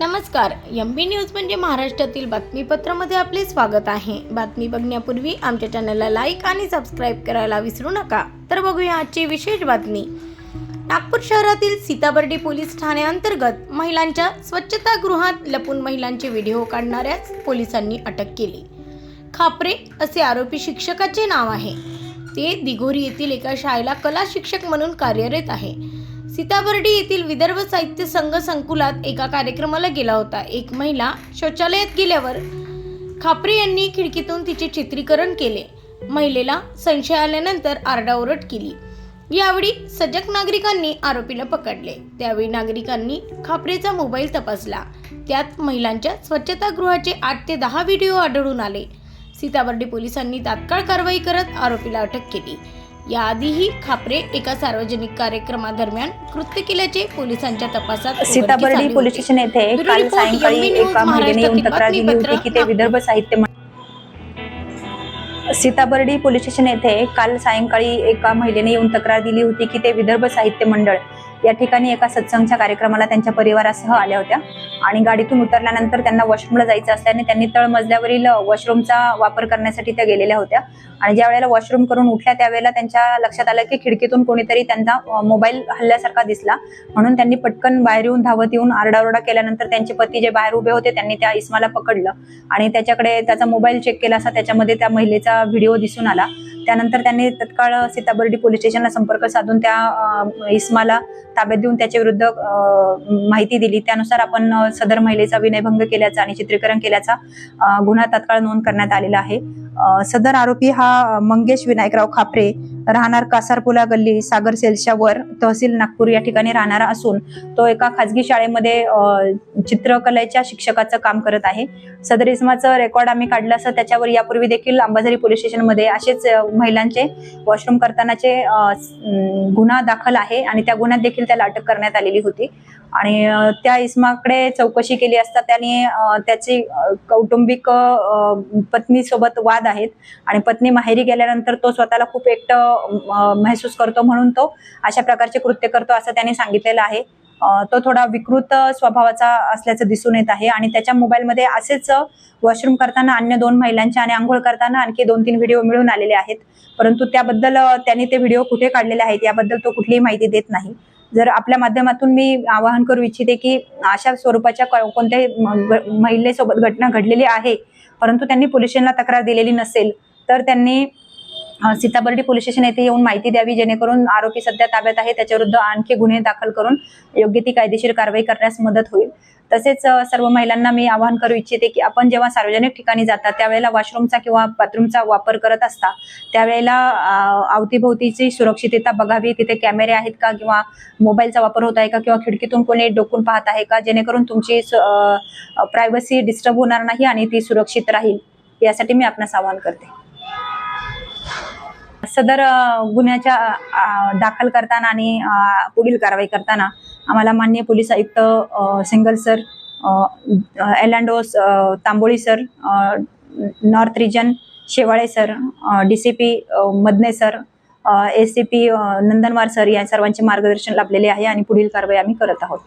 नमस्कार एम बी न्यूज म्हणजे महाराष्ट्रातील बातमीपत्रामध्ये आपले स्वागत आहे. बातमी बघण्यापूर्वी आमच्या चॅनलला लाईक आणि सबस्क्राईब करायला विसरू नका. तर बघूया आजची विशेष बातमी. नागपूर शहरातील सीताबर्डी पोलीस ठाण्याअंतर्गत महिलांच्या स्वच्छतागृहात लपून महिलांचे व्हिडिओ काढणाऱ्याच पोलिसांनी अटक केली. खापरे असे आरोपी शिक्षकाचे नाव आहे. ते दिघोरी येथील एका शाळेला कला शिक्षक म्हणून कार्यरत आहे. सीताबर्डी येथील विदर्भ साहित्य संघ संकुलात एका कार्यक्रमाला गेला होता. एक महिला शौचालयात गेल्यावर खापरे यांनी खिडकीतून तिचे चित्रीकरण केले. महिलेला संशय आल्यानंतर आरडाओरड केली. यावेळी सजग नागरिकांनी आरोपीला पकडले. त्यावेळी नागरिकांनी खापरेचा मोबाईल तपासला. त्यात महिलांच्या स्वच्छतागृहाचे आठ ते दहा व्हिडिओ आढळून आले. सीताबर्डी पोलिसांनी तात्काळ कारवाई करत आरोपीला अटक केली. याआधीही खापरे एका सार्वजनिक कार्यक्रमादरम्यान कृत्य केल्याचे पोलिसांच्या तपासात सीताबर्डी. पोलीस स्टेशन येथे काल सायंकाळी एका महिलेने येऊन तक्रार दिली होती की ते विदर्भ साहित्य सीताबर्डी पोलीस स्टेशन येथे काल सायंकाळी एका महिलेने येऊन तक्रार दिली होती की ते विदर्भ साहित्य मंडळ या ठिकाणी एका सत्संगच्या कार्यक्रमाला त्यांच्या परिवारासह आल्या होत्या. आणि गाडीतून उतरल्यानंतर त्यांना वॉशरूमला जायचं असल्याने त्यांनी तळमजल्यावरील वॉशरूमचा वापर करण्यासाठी त्या गेलेल्या होत्या. आणि ज्या वेळेला वॉशरूम करून उठल्या त्यावेळेला त्यांच्या लक्षात आलं की खिडकीतून कोणीतरी त्यांचा मोबाईल हल्ल्यासारखा दिसला. म्हणून त्यांनी पटकन बाहेर येऊन धावत येऊन आरडाओरडा केल्यानंतर त्यांचे पती जे बाहेर उभे होते त्यांनी त्या इस्माला पकडलं. आणि त्याच्याकडे त्याचा मोबाईल चेक केला असा त्याच्यामध्ये त्या महिलेचा व्हिडिओ दिसून आला. त्यानंतर त्यांनी तत्काळ सीताबर्डी पोलीस स्टेशनला संपर्क साधून त्या इस्माला ताब्यात देऊन त्याच्या विरुद्ध माहिती दिली. त्यानुसार आपण सदर महिलेचा विनयभंग केल्याचा आणि चित्रीकरण केल्याचा गुन्हा तात्काळ नोंद करण्यात आलेला आहे. सदर आरोपी हा मंगेश विनायकराव खापरे राहणार कासारपुला गल्ली सागर सेल्सच्या वर तहसील नागपूर या ठिकाणी राहणारा असून तो एका खाजगी शाळेमध्ये चित्रकलेच्या शिक्षकाचं काम करत आहे. सदर इस्माचं रेकॉर्ड आम्ही काढलं असं त्याच्यावर यापूर्वी देखील अंबाझरी पोलीस स्टेशनमध्ये असेच महिलांचे वॉशरूम करतानाचे गुन्हा दाखल आहे आणि त्या गुन्ह्यात देखील त्याला अटक करण्यात आलेली होती. आणि त्या इस्माकडे चौकशी केली असता त्याने त्याची कौटुंबिक पत्नीसोबत वाद आहेत. आणि पत्नी माहेरी गेल्यानंतर तो स्वतःला खूप एकटं महसूस करतो म्हणून तो अशा प्रकारचे कृत्य करतो असं त्याने सांगितलेलं आहे. तो थोडा विकृत स्वभावाचा असल्याचं दिसून येत आहे आणि त्याच्या मोबाईलमध्ये असेच वॉशरूम करताना अन्य दोन महिलांच्या आणि आंघोळ करताना आणखी दोन तीन व्हिडिओ मिळून आलेले आहेत. परंतु त्याबद्दल त्यांनी ते व्हिडिओ कुठे काढलेले आहेत याबद्दल तो कुठलीही माहिती देत नाही. जर आपल्या माध्यमातून मी आवाहन करू इच्छिते की अशा स्वरूपाच्या क- कोणत्याही महिलेसोबत घटना घडलेली आहे परंतु त्यांनी पोलीस स्टेशनला तक्रार दिलेली नसेल तर त्यांनी सीताबर्डी पोलीस स्टेशन येथे येऊन माहिती द्यावी जेणेकरून आरोपी सध्या ताब्यात आहे. त्याच्याविरुद्ध आणखी गुन्हे दाखल करून योग्य ती कायदेशीर कारवाई करण्यास मदत होईल. तसेच सर्व महिलांना मी आवाहन करू इच्छिते की आपण जेव्हा सार्वजनिक ठिकाणी जाता त्यावेळेला वॉशरूमचा किंवा बाथरूमचा वापर करत असता त्यावेळेला अवतीभोवतीची सुरक्षितता बघावी. तिथे कॅमेरे आहेत का किंवा मोबाईलचा वापर होत आहे का किंवा खिडकीतून कोणी डोकून पाहत आहे का जेणेकरून तुमची प्रायव्हसी डिस्टर्ब होणार नाही आणि ती सुरक्षित राहील. यासाठी मी आपणास आवाहन करते. सदर गुन्ह्याच्या दाखल करताना आणि पुढील कारवाई करताना आम्हाला मान्य पोलीस आयुक्त अ, Singal sir एलँडोस Tamboli sir north region Shewale sir D C P Madane sir S C P Nandanwar sir या सर्वांचे मार्गदर्शन लाभलेले आहे आणि पुढील कारवाई आम्ही करत आहोत.